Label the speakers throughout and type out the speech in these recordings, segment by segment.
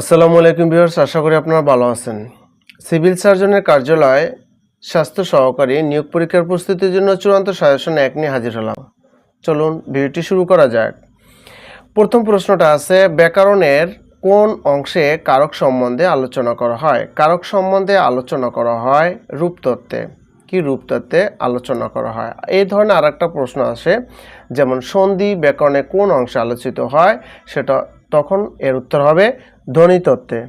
Speaker 1: আসসালামু আলাইকুম ভিউয়ার্স, আশা করি আপনারা ভালো আছেন। সিভিল সার্জনের কার্যালয় স্বাস্থ্য সহকারী নিয়োগ পরীক্ষার প্রস্তুতির জন্য চূড়ান্ত সাজেশন এক নিয়ে হাজির হলাম। চলুন ভিডিওটি শুরু করা যাক। প্রথম প্রশ্নটা আছে, ব্যাকরণের কোন অংশে কারক সম্বন্ধে আলোচনা করা হয়? কারক সম্বন্ধে আলোচনা করা হয় রূপতত্ত্বে। কি রূপতত্ত্বে আলোচনা করা হয়? এই ধরনের আর একটা প্রশ্ন আসে, যেমন সন্ধি ব্যাকরণে কোন অংশে আলোচিত হয়? সেটা তখন এর উত্তর হবে ধ্বনিতত্ত্বে।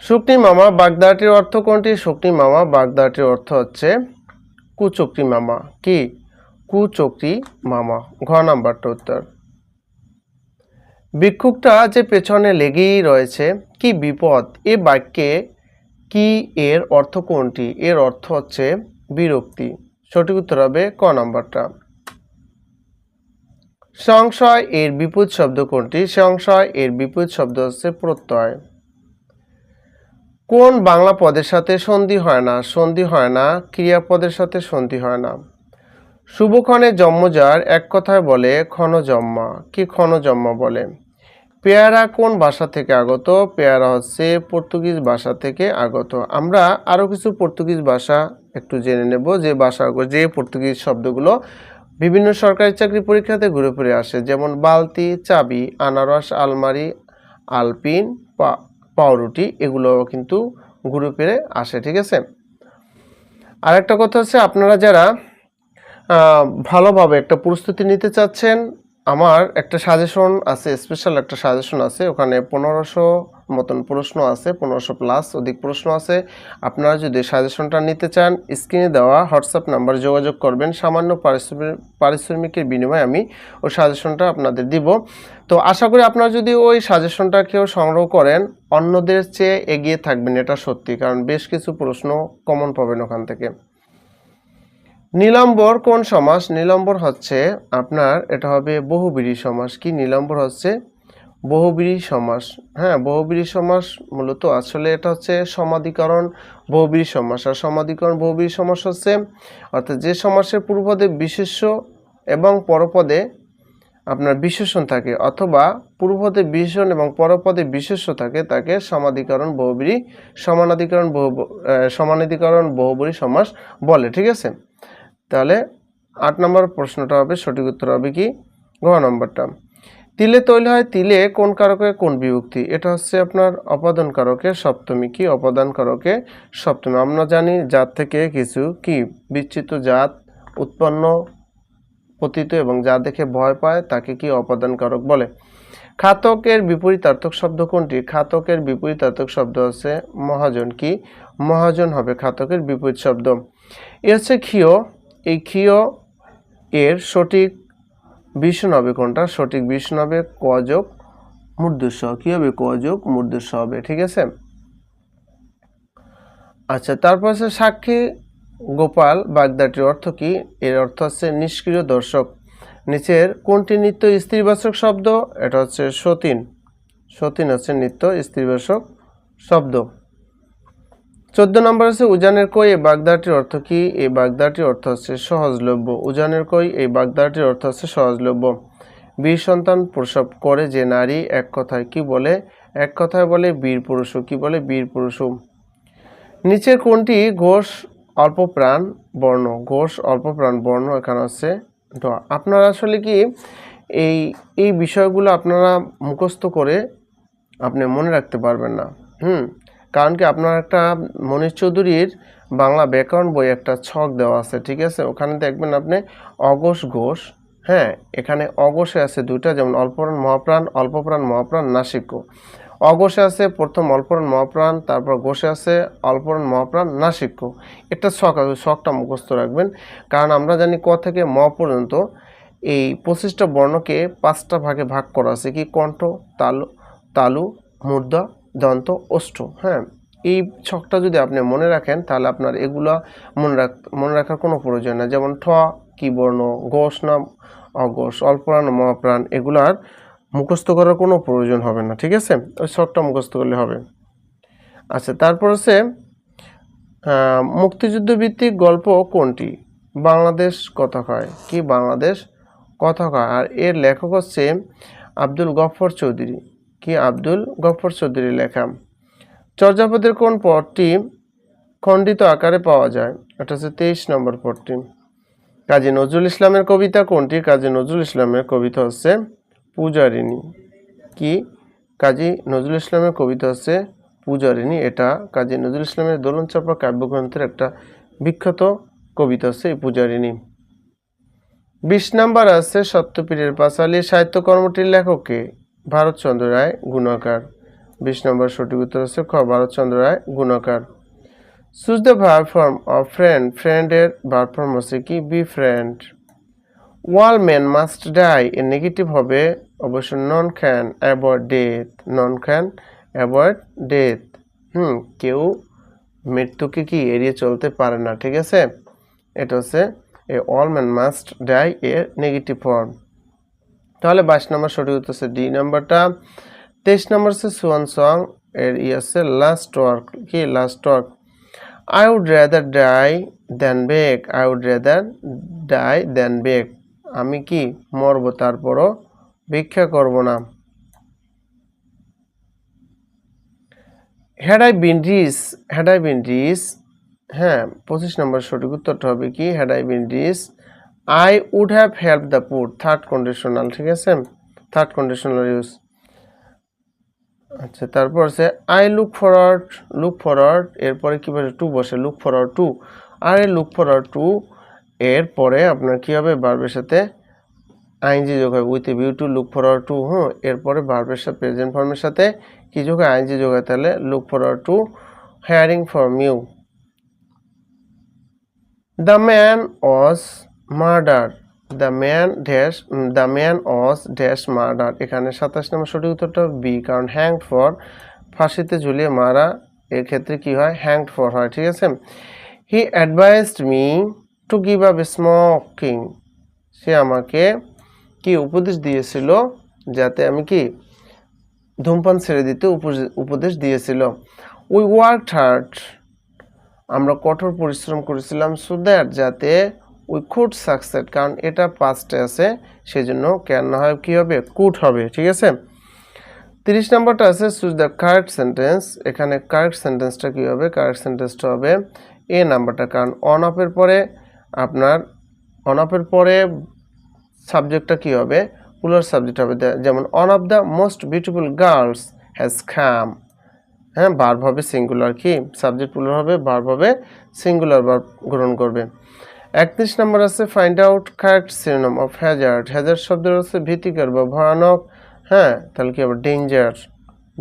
Speaker 1: শুকনি মামা বাগদাটির অর্থ কোনটি? শুকনি মামা বাগদাটির অর্থ হচ্ছে কুচক্রি মামা। কি? কুচক্রি মামা। ঘ নাম্বারটা উত্তর। ভিক্ষুকটা যে পেছনে লেগেই রয়েছে, কি বিপদ? এ বাক্যে কি এর অর্থ কোনটি? এর অর্থ হচ্ছে বিরক্তি। সঠিক উত্তর হবে ক নাম্বারটা। সংশয় এর বিপরীত শব্দ কোনটি? সংশয় এর বিপরীত শব্দ হচ্ছে প্রত্যয়। কোন বাংলা পদের সাথে সন্ধি হয় না? সন্ধি হয় না, ক্রিয়াপদের সাথে সন্ধি হয় না। শুভক্ষণে জন্মজার এক কথায় বলে ক্ষণজম্মা কি ক্ষণজম্মা বলে? পেয়ারা কোন ভাষা থেকে আগত? পেয়ারা হচ্ছে পর্তুগিজ ভাষা থেকে আগত। আমরা আরও কিছু পর্তুগিজ ভাষা একটু জেনে নেব যে ভাষা, যে পর্তুগিজ শব্দগুলো বিভিন্ন সরকারি চাকরি পরীক্ষাতে ঘুরে ফিরে আসে, যেমন বালতি, চাবি, আনারস, আলমারি, আলপিন পাউরুটি এগুলো কিন্তু ঘুরে ফিরে আসে, ঠিক আছে? আরেকটা কথা হচ্ছে আপনারা যারা ভালোভাবে একটা প্রস্তুতি নিতে চাচ্ছেন, আমার একটা সাজেশন আছে স্পেশাল একটা সাজেশন আছে, ওখানে পনেরোশো মতন প্রশ্ন আছে, পনেরোশো প্লাস অধিক প্রশ্ন আছে। আপনারা যদি সাজেশনটা নিতে চান, স্ক্রিনে দেওয়া হোয়াটসঅ্যাপ নাম্বার যোগাযোগ করবেন। সামান্য পারিশ্রমিক পারিশ্রমিকের বিনিময়ে আমি ওই সাজেশনটা আপনাদের দিব। তো আশা করি আপনারা যদি ওই সাজেশনটা কেউ সংগ্রহ করেন, অন্যদের চেয়ে এগিয়ে থাকবেন, এটা সত্যি, কারণ বেশ কিছু প্রশ্ন কমন পাবেন ওখান থেকে। নীলাম্বর কোন সমাস? নীলাম্বর হচ্ছে আপনার, এটা হবে বহুবিরী সমাস। কি নীলাম্বর হচ্ছে? বহুবিরী সমাস। হ্যাঁ বহুবিরী সমাস মূলত আসলে এটা হচ্ছে সমাধিকরণ বহুবিরী সমাস। আর সমাধিকরণ বহুবিরী সমাস হচ্ছে, অর্থাৎ যে সমাসের পূর্বপদে বিশেষ্য এবং পরপদে আপনার বিশেষণ থাকে, অথবা পূর্বপদে বিশেষণ এবং পরপদে বিশেষ্য থাকে, তাকে সমাধিকরণ বহুবিরী সমানাধিকরণ বহু সমানাধিকরণ বহুবরী সমাস বলে, ঠিক আছে? তাহলে আট নম্বর প্রশ্নটা হবে, সঠিক উত্তর হবে কি? ঘ নম্বরটা। তিলে তৈল হয়, তিলে কোন কারকে কোন বিভক্তি? এটা হচ্ছে আপনার অপাদান কারকে সপ্তমী কি? অপাদান কারকে সপ্তমী। আমরা জানি জাত থেকে কিছু কি? বিচ্ছিত জাত, উৎপন্ন, পতিত এবং যা দেখে ভয় পায় তাকে কি অপাদান কারক বলে? খাতকের বিপরীতার্থক শব্দ কোনটি? খাতকের বিপরীতার্থক শব্দ হচ্ছে মহাজন কি? মহাজন হবে খাতকের বিপরীত শব্দ। এ হচ্ছে ক্ষীয়। এই ক্ষীয় এর সঠিক ভীষণ হবে কোনটা? সঠিক ভীষণ হবে কযোগ মূর্ধস্য কি হবে কযোগ মূর্ধস্য হবে? ঠিক আছে? আচ্ছা তারপর হচ্ছে সাক্ষী গোপাল বাগদাটির অর্থ কি? এর অর্থ হচ্ছে নিষ্ক্রিয় দর্শক। নিচের কোনটি নিত্য স্ত্রীবাচক শব্দ? এটা হচ্ছে সতীন। সতীন হচ্ছে নিত্য স্ত্রীবাচক শব্দ। চোদ্দ নম্বর আছে, উজানের কই, এই বাগদাটির অর্থ কি? এই বাগদাটির অর্থ হচ্ছে সহজলভ্য। উজানের কই, এই বাগদাটির অর্থ হচ্ছে সহজলভ্য। বীর সন্তান প্রসব করে যে নারী, এক কথায় কি বলে? এক কথায় বলে বীর পুরুষ কি বলে? বীর পুরুষ নিচের কোনটি? ঘোষ অল্প প্রাণ বর্ণ। ঘোষ অল্প প্রাণ বর্ণ, এখানে আছে আপনারা আসলে কি এই এই বিষয়গুলো আপনারা মুখস্থ করে আপনি মনে রাখতে পারবেন না। হুম? কারণ কি আপনার একটা মনীষ চৌধুরীর বাংলা ব্যাকরণ বই একটা ছক দেওয়া আছে, ঠিক আছে? ওখানে দেখবেন আপনি অঘোষ ঘোষ হ্যাঁ? এখানে অগোষে আছে দুইটা, যেমন অল্পপ্রাণ মহাপ্রাণ অল্পপ্রাণ মহাপ্রাণ, নাসিক্য। অগোষে আছে প্রথম অল্পপ্রাণ মহাপ্রাণ, তারপর ঘোষে আছে অল্পপ্রাণ মহাপ্রাণ, নাসিক্য। একটা ছক আছে, ছকটা মুখস্থ রাখবেন। কারণ আমরা জানি ক থেকে ম পর্যন্ত এই পঁচিশটা বর্ণকে পাঁচটা ভাগে ভাগ করা আছে। কি? কণ্ঠ, তালু তালু মূর্ধা দন্ত অষ্ট হ্যাঁ? এই ছকটা যদি আপনি মনে রাখেন, তাহলে আপনার এগুলা মনে রাখ, মনে রাখার কোনো প্রয়োজন না যেমন ঠ কি বর্ণ ঘোষ না অঘোষ অল্পপ্রাণ মহাপ্রাণ, এগুলার মুখস্থ করার কোনো প্রয়োজন হবে না, ঠিক আছে? ওই ছকটা মুখস্থ করলে হবে। আচ্ছা তারপর হচ্ছে মুক্তিযুদ্ধভিত্তিক গল্প কোনটি? বাংলাদেশ কথা কয়। কি বাংলাদেশ কথা কয়? আর এর লেখক হচ্ছে আব্দুল গফর চৌধুরী। কি আব্দুল গফর চৌধুরী লেখা। চর্যাপদের কোন পদটি খণ্ডিত আকারে পাওয়া যায়? এটা হচ্ছে তেইশ নম্বর পদটি। কাজী নজরুল ইসলামের কবিতা কোনটি? কাজী নজরুল ইসলামের কবিতা হচ্ছে পূজারিণী। কি? কাজী নজরুল ইসলামের কবিতা হচ্ছে পূজারিণী। এটা কাজী নজরুল ইসলামের দোলন চাপা কাব্যগ্রন্থের একটা বিখ্যাত কবিতা হচ্ছে এই পূজারিণী। বিশ নাম্বার আছে, সত্যপীরের পাঁচালী সাহিত্যকর্মটির লেখককে ভারতচন্দ্র রায়, গুণাকার। বিশ নম্বর সঠিক উত্তর হচ্ছে খ Bharatchandra Ray, Gunakar. Choose the verb form of friend. ফ্রেন্ডের ভার ফর্ম হচ্ছে কি? Be friend. All man must die. এর নেগেটিভ হবে অবশ্য none can avoid death. None can avoid death. হুম, কেউ মৃত্যুকে কি এড়িয়ে চলতে পারে না, ঠিক আছে? এটা হচ্ছে, a all man must die এর নেগেটিভ ফর্ম। তাহলে বাইশ নম্বর সঠিক উত্তর হচ্ছে ডি নাম্বারটা। তেইশ নম্বর হচ্ছে সুয়ান সং এর ই হচ্ছে লাস্ট ওয়ার্ক কি? Last work I would rather die than beg I would rather die than beg আমি কি? মরব, তারপরও ভিক্ষা করব না। Had I been rich had I been rich হ্যাঁ পঁচিশ নম্বর সঠিক উত্তরটা হবে কি? Had I been rich I would have help the poor third conditional ঠিক আছে? থার্ড কন্ডিশনাল ইউজ আচ্ছা তারপর আছে I look forward look forward এরপরে কি বসে? টু বসে লুক ফরওয়ার্ড টু আর এই লুক ফরওয়ার্ড টু এরপরে আপনার কী হবে? বার্বের সাথে আইনজি যোগ হবে with view to look forward to hmm এরপরে বার্বের সাথে প্রেজেন্ট ফর্মের সাথে কি যোগ হয়? আইনজি যোগ হয়, তাহলে look forward to hearing from you the man was murder, the man dash, the man was dash murder. এখানে সাতাশ নম্বর সঠিক উত্তরটা বি, কারণ হ্যাংড ফর ফাঁসিতে ঝুলিয়ে মারা এর ক্ষেত্রে কি হয়? হ্যাংড ফর হয়, ঠিক আছে? He advised me to give up smoking সে আমাকে কি উপদেশ দিয়েছিল? যাতে আমি কি ধূমপান ছেড়ে দিতে উপদেশ- দিয়েছিল। উই ওয়ার্ক হার্ড আমরা কঠোর পরিশ্রম করেছিলাম সো দ্যাট যাতে উই কুড সাকসেড, কারণ এটা পাঁচটা আছে সেই জন্য ক্যান না হয় কী হবে? কুড হবে, ঠিক আছে? তিরিশ নম্বরটা আছে চুজ দ্য কারেক্ট সেন্টেন্স এখানে কারেক্ট সেন্টেন্সটা কী হবে? কারেক্ট সেন্টেন্সটা হবে এ নাম্বারটা কারণ অন অফের পরে আপনার অন অফের পরে সাবজেক্টটা কী হবে? পুলার সাবজেক্ট হবে। যেমন one of the most beautiful girls has খাম হ্যাঁ ভার্ব হবে সিঙ্গুলার কি? সাবজেক্ট পুলার হবে ভার্ব হবে সিঙ্গুলার ভার্ব গ্রহণ করবে। একত্রিশ নম্বর আছে find out correct synonym of hazard hazard শব্দের হচ্ছে ভীতিকর বা ভয়ানক হ্যাঁ তাহলে কি হবে? ডেঞ্জার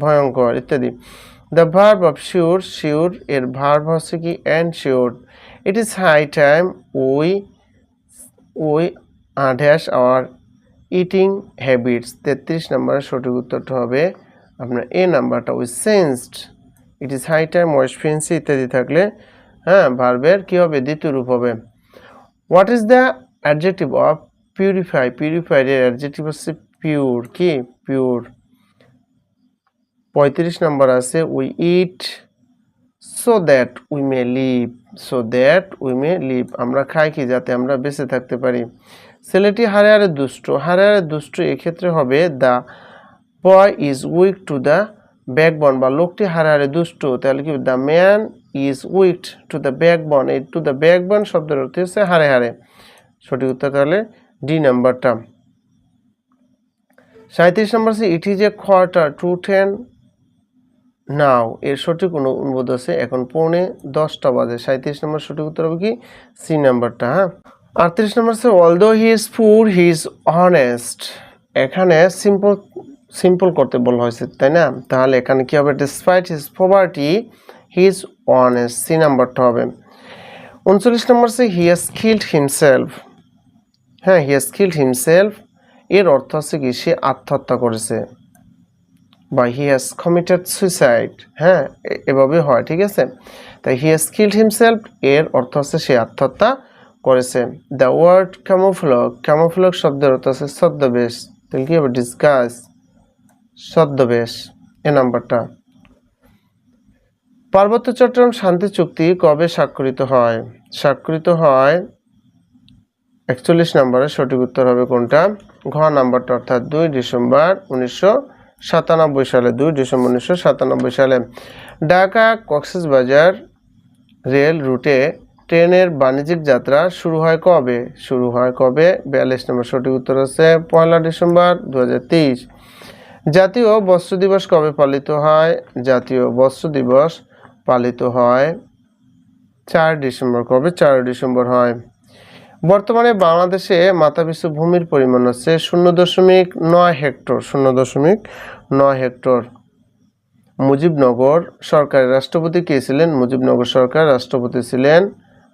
Speaker 1: ভয়ঙ্কর ইত্যাদি। The verb of sure sure এর ভার্ব হচ্ছে কি? Ensure it is high time we we dash our eating habits তেত্রিশ নম্বরের সঠিক উত্তরটা হবে আপনার এ নাম্বারটা we sensed it is high time waste fancy ইত্যাদি থাকলে হ্যাঁ ভার্বের কী হবে? দ্বিতীয় রূপ হবে। What is the adjective of purify purified এর অ্যাডজেক্টিভ হচ্ছে পিওর কি? পিওর পঁয়ত্রিশ নম্বর আছে we eat so that we may live so that we may live আমরা খাই কি? যাতে আমরা বেঁচে থাকতে পারি। ছেলেটি হারে হারে দুষ্ট। হারে হারে দুষ্ট এক্ষেত্রে হবে the boy is weak to the backbone বা লোকটি হারে হারে দুষ্ট। তাহলে কি the man is weak to the backbone এই টু দ্য ব্যাকবন শব্দের অর্থ হচ্ছে হারে হারে সঠিক উত্তর তাহলে ডি নাম্বারটা সাঁত্রিশ নম্বর আছে it is a quarter to ten now এর সঠিক অনু- অনুবাদ আছে এখন পৌনে দশটা বাজে। সাঁত্রিশ নম্বর সঠিক উত্তর হবে কি? সি নাম্বারটা হ্যাঁ। আটত্রিশ নম্বর আছে although he is poor he is honest এখানে সিম্পল সিম্পল করতে বলা হয়েছে, তাই না? তাহলে এখানে কি হবে? Despite his poverty he is honest C নাম্বারটা হবে। উনচল্লিশ নম্বর আছে হি হ্যাজ কিল্ড হিমসেলফ হ্যাঁ হি হ্যাজ কিল্ড হিমসেলফ এর অর্থ হচ্ছে কি, সে আত্মহত্যা করেছে। বা হি হ্যাজ কমিটেড সুইসাইড হ্যাঁ এভাবে হয়, ঠিক আছে? তাই হি হ্যাজ কিল্ড হিমসেলফ এর অর্থ হচ্ছে সে আত্মহত্যা করেছে। দ্য ওয়ার্ড ক্যামোফ্লগ ক্যামোফ্লগ শব্দের অর্থ আছে ছদ্মবেশ। তাহলে কি হবে? ডিসগাস ছদ্মবেশ। এ নাম্বারটা পার্বত্য চট্টগ্রাম শান্তি চুক্তি কবে স্বাক্ষরিত হয়? স্বাক্ষরিত হয় একচল্লিশ নম্বরের সঠিক উত্তর হবে কোনটা? ঘ নাম্বারটা অর্থাৎ দুই ডিসেম্বর উনিশশো সাতানব্বই সালে, দুই ডিসেম্বর উনিশশো সাতানব্বই সালে। ঢাকা কক্সবাজার রেল রুটে ট্রেনের বাণিজ্যিক যাত্রা শুরু হয় কবে? শুরু হয় কবে? বিয়াল্লিশ নম্বর সঠিক উত্তর আছে পয়লা ডিসেম্বর দু হাজার তেইশ। জাতীয় বস্ত্র দিবস কবে পালিত হয়? জাতীয় বস্ত্র দিবস পালিত হয় চার ডিসেম্বর। কবে চার ডিসেম্বর হয়? বর্তমানে বাংলাদেশে মাথাপিছু ভূমির পরিমাণ হচ্ছে শূন্য দশমিক নয় হেক্টর, শূন্য দশমিক নয় হেক্টর। মুজিবনগর সরকারের রাষ্ট্রপতি কে ছিলেন? মুজিবনগর সরকার রাষ্ট্রপতি ছিলেন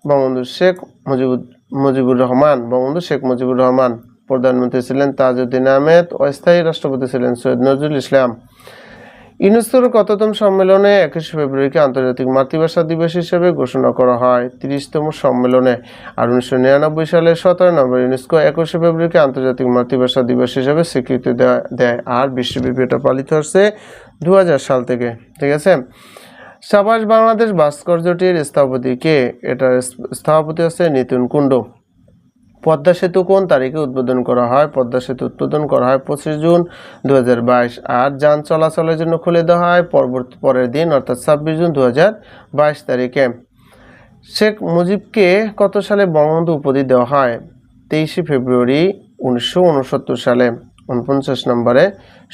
Speaker 1: বঙ্গবন্ধু শেখ মুজিবুর মুজিবুর রহমান। বঙ্গবন্ধু শেখ মুজিবুর রহমান প্রধানমন্ত্রী ছিলেন তাজউদ্দিন আহমেদ। অস্থায়ী রাষ্ট্রপতি ছিলেন সৈয়দ নজরুল ইসলাম। ইউনেস্কোর কততম সম্মেলনে একুশে ফেব্রুয়ারিকে আন্তর্জাতিক মাতৃভাষা দিবস হিসেবে ঘোষণা করা হয়। তিরিশতম সম্মেলনে আর উনিশশো নিরানব্বই সালের সতেরো নভেম্বর ইউনেস্কো একুশে ফেব্রুয়ারিকে আন্তর্জাতিক মাতৃভাষা দিবস হিসেবে স্বীকৃতি দেয়া- আর বিশ্বব্যাপী এটা পালিত হচ্ছে দু হাজার সাল থেকে, ঠিক আছে? সাবাস বাংলাদেশ ভাস্কর্যটির স্থপতি কে? এটার স্থপতি হচ্ছে নিতুন কুণ্ড পদ্মা সেতু কোন তারিখে উদ্বোধন করা হয়? পদ্মা সেতু উদ্বোধন করা হয় পঁচিশ জুন দু হাজার বাইশ। আর যান চলাচলের জন্য খুলে দেওয়া হয় পরবর্তী পরের দিন, অর্থাৎ ছাব্বিশ জুন দু হাজার বাইশ তারিখে। শেখ মুজিবকে কত সালে বঙ্গবন্ধু উপাধি দেওয়া হয়? তেইশে ফেব্রুয়ারি উনিশশো উনসত্তর সালে। উনপঞ্চাশ নম্বরে।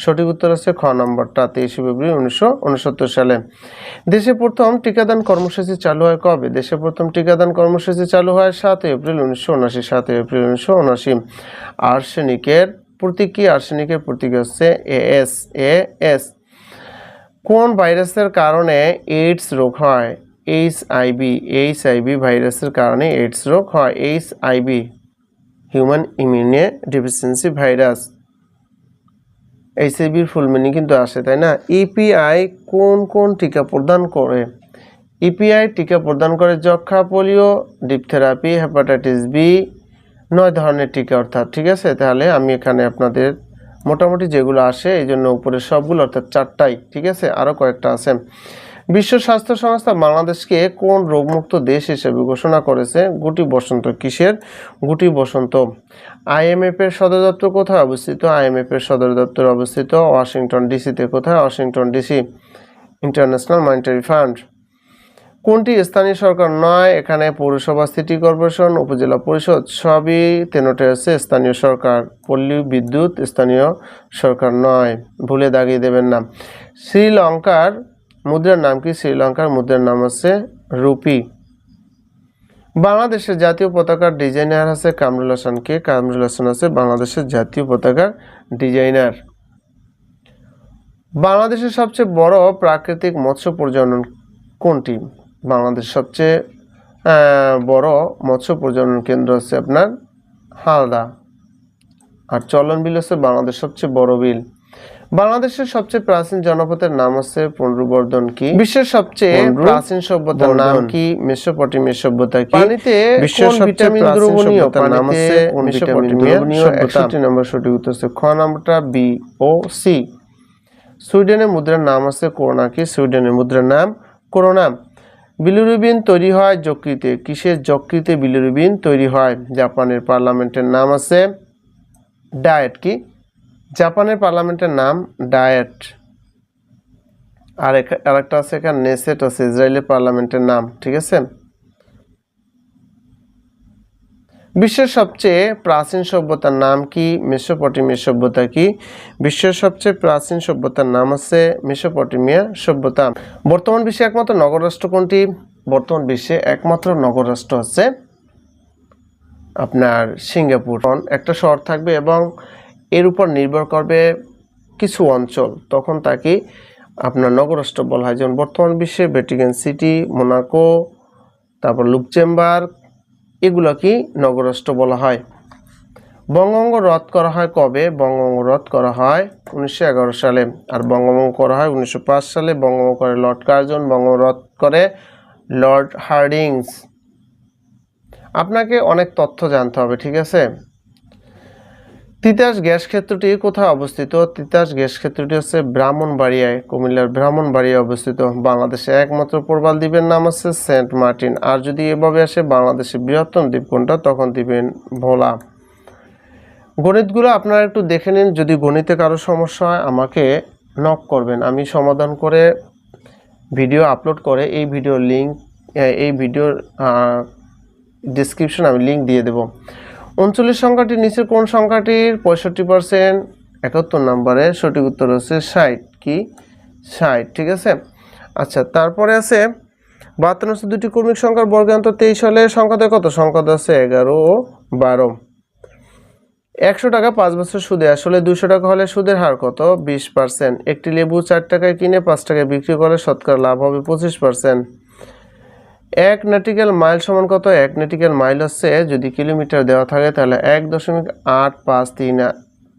Speaker 1: সঠিক উত্তর আছে খ নম্বরটা, তেইশে ফেব্রুয়ারি উনিশশো উনসত্তর সালে। দেশে প্রথম টিকাদান কর্মসূচি চালু হয় কবে? দেশে প্রথম টিকাদান কর্মসূচি চালু হয় সাত এপ্রিল উনিশশো উনআশি সাত এপ্রিল উনিশশো উনআশি। আর্সেনিকের প্রতীক আর্সেনিকের প্রতীক হচ্ছে এএস এ এস। কোন ভাইরাসের কারণে এইডস রোগ হয়? এইচ আইভি এইচ আইভি ভাইরাসের কারণে এইডস রোগ হয়। H IV human immune deficiency virus. এইচআইভির full meaning কিন্তু আসে, তাই না? ইপিআই কোন কোন টিকা প্রদান করে? ইপিআই টিকা প্রদান করে যক্ষা পোলিও ডিপথেরাপি হেপাটাইটিস বি, নয় ধরনের টিকা, অর্থাৎ, ঠিক আছে? তাহলে আমি এখানে আপনাদের মোটামুটি যেগুলো আসে, এই জন্য উপরে সবগুলো, অর্থাৎ চারটাই, ঠিক আছে? আরও কয়েকটা আছে। বিশ্ব স্বাস্থ্য সংস্থা বাংলাদেশকে কোন রোগমুক্ত দেশ হিসেবে ঘোষণা করেছে? গুটি বসন্ত কিসের? গুটি বসন্ত। আইএমএফ এর সদর দপ্তর কোথায় অবস্থিত? আইএমএফ এর সদর দপ্তর অবস্থিত ওয়াশিংটন ডিসিতে। কোথায়? Washington DC International Monetary Fund. কোনটি স্থানীয় সরকার? নয়। এখানে পৌরসভা, সিটি কর্পোরেশন, উপজেলা পরিষদ সবই তেনোটে আছে। স্থানীয় সরকার পল্লী বিদ্যুৎ, স্থানীয় সরকার নয়। ভুলে দাগিয়ে দেবেন না। শ্রীলঙ্কার মুদ্রার নাম কি? শ্রীলঙ্কার মুদ্রার নাম আছে রুপি। বাংলাদেশের জাতীয় পতাকার ডিজাইনার আছে কামরুল হাসান কে? কামরুল হাসান আছে বাংলাদেশের জাতীয় পতাকার ডিজাইনার। বাংলাদেশের সবচেয়ে বড় প্রাকৃতিক মৎস্য প্রজনন কোনটি? বাংলাদেশের সবচেয়ে বড় মৎস্য প্রজনন কেন্দ্র হচ্ছে আপনার হালদা। আর চলন বিল হচ্ছে বাংলাদেশ সবচেয়ে বড় বিল। বাংলাদেশের সবচেয়ে প্রাচীন জনপদের নাম হচ্ছে পুনরুবর্ধন কি? বিশ্বের সবচেয়ে প্রাচীন সভ্যতার নাম কি? মেসোপটেমিয়া সভ্যতা কি? পানিতে বিশ্বের ভিটামিন দ্রবণীয়? নাম হচ্ছে মেসোপটেমিয়া। সভ্যতা নম্বর সঠিক উত্তর হচ্ছে খ নম্বরটা বি ও সি। সুইডেনের মুদ্রার নাম আছে করোনা কি? সুইডেনের মুদ্রার নাম করোনা। বিলিরুবিন তৈরি হয় যকৃতে। কিসের যকৃতে বিলিরুবিন তৈরি হয়? জাপানের পার্লামেন্টের নাম আছে ডায়েট কি? জাপানের পার্লামেন্টের নাম ডায়েট। আর আরেকটা আছে এখানে, নেসেট আছে, ইসরায়েলের পার্লামেন্টের নাম, ঠিক আছে? বিশ্বের সবচেয়ে প্রাচীন সভ্যতার নাম কি? মেসোপটেমিয়া সভ্যতা কি? বিশ্বের সবচেয়ে প্রাচীন সভ্যতার নাম আছে মেসোপটেমিয়া সভ্যতা। বর্তমান বিশ্বে একমাত্র নগর রাষ্ট্র কোনটি? বর্তমান বিশ্বে একমাত্র নগর রাষ্ট্র হচ্ছে আপনার সিঙ্গাপুর। একটা শহর থাকবে এবং এর উপর নির্ভর করবে কিছু অঞ্চল। তখন তাকে আপনার নগরাষ্ট্র বলা হয়। যেমন বর্তমান বিশ্বে ভ্যাটিকান সিটি, মোনাকো, তারপর লুকচেম্বার্গ এগুলো কি নগরাষ্ট্র বলা হয়। বঙ্গভঙ্গ রদ করা হয় কবে? বঙ্গভঙ্গ রদ করা হয় উনিশশো এগারো সালে। আর বঙ্গভঙ্গ করা হয় উনিশশো পাঁচ সালে। বঙ্গভঙ্গ করে লর্ড কার্জন বঙ্গভঙ্গ রদ করে লর্ড হার্ডিংস। আপনাকে অনেক তথ্য জানতে হবে, ঠিক আছে? তিতাস গ্যাস ক্ষেত্রটি কোথায় অবস্থিত? তিতাস গ্যাস ক্ষেত্রটি হচ্ছে ব্রাহ্মণবাড়িয়ায়, কুমিল্লার ব্রাহ্মণবাড়িয়ায় অবস্থিত। বাংলাদেশে একমাত্র প্রবাল দ্বীপের নাম হচ্ছে সেন্ট মার্টিন। আর যদি এভাবে আসে বাংলাদেশের বৃহত্তম দ্বীপ কোনটা তখন দিবেন ভোলা। গণিতগুলো আপনারা একটু দেখে নিন। যদি গণিতে কারও সমস্যা হয়, আমাকে নক করবেন। আমি সমাধান করে ভিডিও আপলোড করে এই ভিডিও লিঙ্ক এই ভিডিওর ডিসক্রিপশন আমি লিঙ্ক দিয়ে দেব। উনচল্লিশ সংখ্যাটির নিচের কোন সংখ্যাটির? পঁয়ষট্টি পার্সেন্ট একাত্তর নম্বরে। সঠিক উত্তর হচ্ছে ষাট। কি? ষাট, ঠিক আছে? আচ্ছা তারপরে আছে বাহাত্তর হচ্ছে দুটি কর্মিক সংখ্যার বর্গান্তর তেইশ হলে সংখ্যাতে কত? সংখ্যাতে আছে এগারো ও বারো। একশো টাকা পাঁচ বছর সুদে আসলে দুশো টাকা হলে সুদের হার কত? বিশ পার্সেন্ট একটি লেবু চার টাকায় কিনে পাঁচ টাকায় বিক্রি করলে শতকরা লাভ হবে পঁচিশ পার্সেন্ট এক নেটিক্যাল মাইল সমান কত? এক নেটিক্যাল মাইল হচ্ছে যদি কিলোমিটার দেওয়া থাকে তাহলে এক দশমিক আট পাঁচ তিন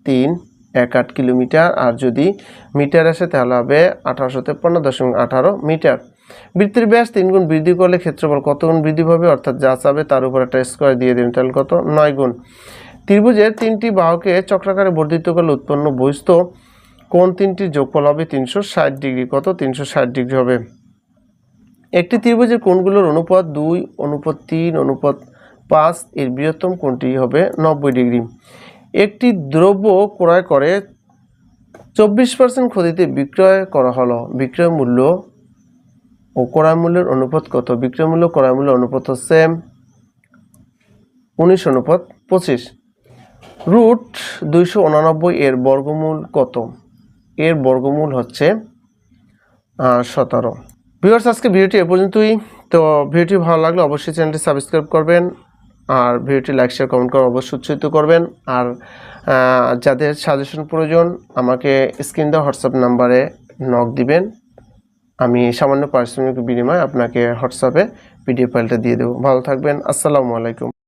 Speaker 1: তিন এক আট কিলোমিটার আর যদি মিটার আসে তাহলে হবে আঠারোশো তেপ্পান্ন দশমিক আঠারো মিটার বৃত্তির ব্যাস তিন গুণ বৃদ্ধি করলে ক্ষেত্রফল কত গুণ বৃদ্ধি পাবে? অর্থাৎ যা চাবে তার উপর একটা স্কোয়ার দিয়ে দেবেন তাহলে কত? নয় গুণ। ত্রিভুজের তিনটি বাহুকে চক্রাকারে বর্ধিত করলে উৎপন্ন বহিস্থ কোন তিনটি যোগফল হবে? তিনশো ষাট ডিগ্রি। কত? তিনশো ষাট ডিগ্রি হবে। একটি ত্রিভুজের কোণগুলোর অনুপাত দুই, অনুপাত তিন, অনুপাত পাঁচ, এর বৃহত্তম কোণটি হবে নব্বই ডিগ্রি। একটি দ্রব্য ক্রয় করে চব্বিশ পার্সেন্ট ক্ষতিতে বিক্রয় করা হলো। বিক্রয় মূল্য ও ক্রয় মূল্যের অনুপাত কত? বিক্রয় মূল্য ক্রয় মূল্য অনুপাত হচ্ছে উনিশ, অনুপাত পঁচিশ। রুট দুইশো উনানব্বই এর বর্গমূল কত? এর বর্গমূল হচ্ছে সতেরো। ভিউয়ার্স আজকে ভিডিওটি এ পর্যন্তই। তো ভিডিওটি ভালো লাগলে অবশ্যই চ্যানেলটি সাবস্ক্রাইব করবেন আর ভিডিওটি লাইক শেয়ার কমেন্ট করে অবশ্যই উৎসাহিত করবেন। আর যাদের সাজেশন প্রয়োজন, আমাকে স্ক্রিন দেওয়া হোয়াটসঅ্যাপ নাম্বারে নক দিবেন। আমি সামান্য পারিশ্রমিক বিনিময়ে আপনাকে হোয়াটসঅ্যাপে পিডিএফ ফাইলটা দিয়ে দেবো। ভালো থাকবেন। আসসালামু আলাইকুম।